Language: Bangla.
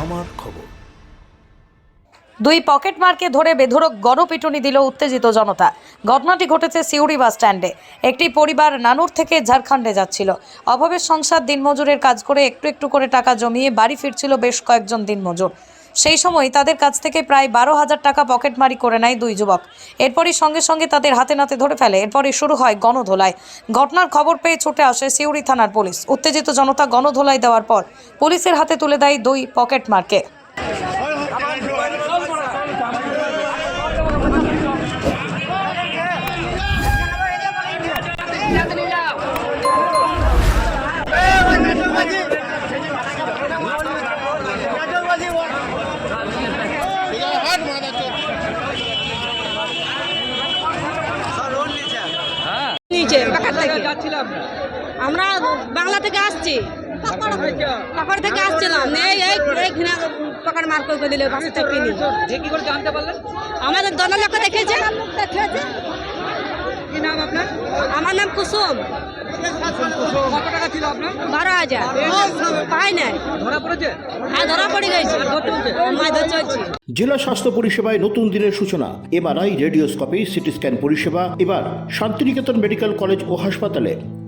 আমার খবর। দুই পকেট মারকে ধরে বেধরক গণপিটুনি দিল উত্তেজিত জনতা। ঘটনাটি ঘটেছে সিউড়ি বাস স্ট্যান্ডে। একটি পরিবার নানুর থেকে ঝাড়খণ্ডে যাচ্ছিল। অভাবের সংসার, দিনমজুরের কাজ করে একটু একটু করে টাকা জমিয়ে বাড়ি ফিরছিল বেশ কয়েকজন দিনমজুর। সেই সময় তাদের কাছ থেকে প্রায় বারো হাজার টাকা পকেটমারি করে নেয় দুই যুবক এরপরই সঙ্গে সঙ্গে তাদের হাতে নাতে ধরে ফেলে এরপরই শুরু হয় গণধোলাই ঘটনার খবর পেয়ে ছুটে আসে সিউড়ি থানার পুলিশ উত্তেজিত জনতা গণধোলাই দেওয়ার পর পুলিশের হাতে তুলে দেয় দুই পকেটমারকে নিচে থেকে আমরা বাংলা থেকে আসছি। পাকড় থেকে আসছিলাম। এই এই এইখানে পাকড় মার করে দিলে বাসটা কিনি। আমাদের দলের লোক দেখেছে কি নাম আপনার? কুসুম। হ্যাঁ জেলা স্বাস্থ্য পরিষেবায় নতুন দিনের সূচনা। এবার এমআরআই, রেডিওস্কোপি সিটি স্ক্যান পরিষেবা। এবার শান্তিনিকেতন মেডিকেল কলেজ ও হাসপাতালে।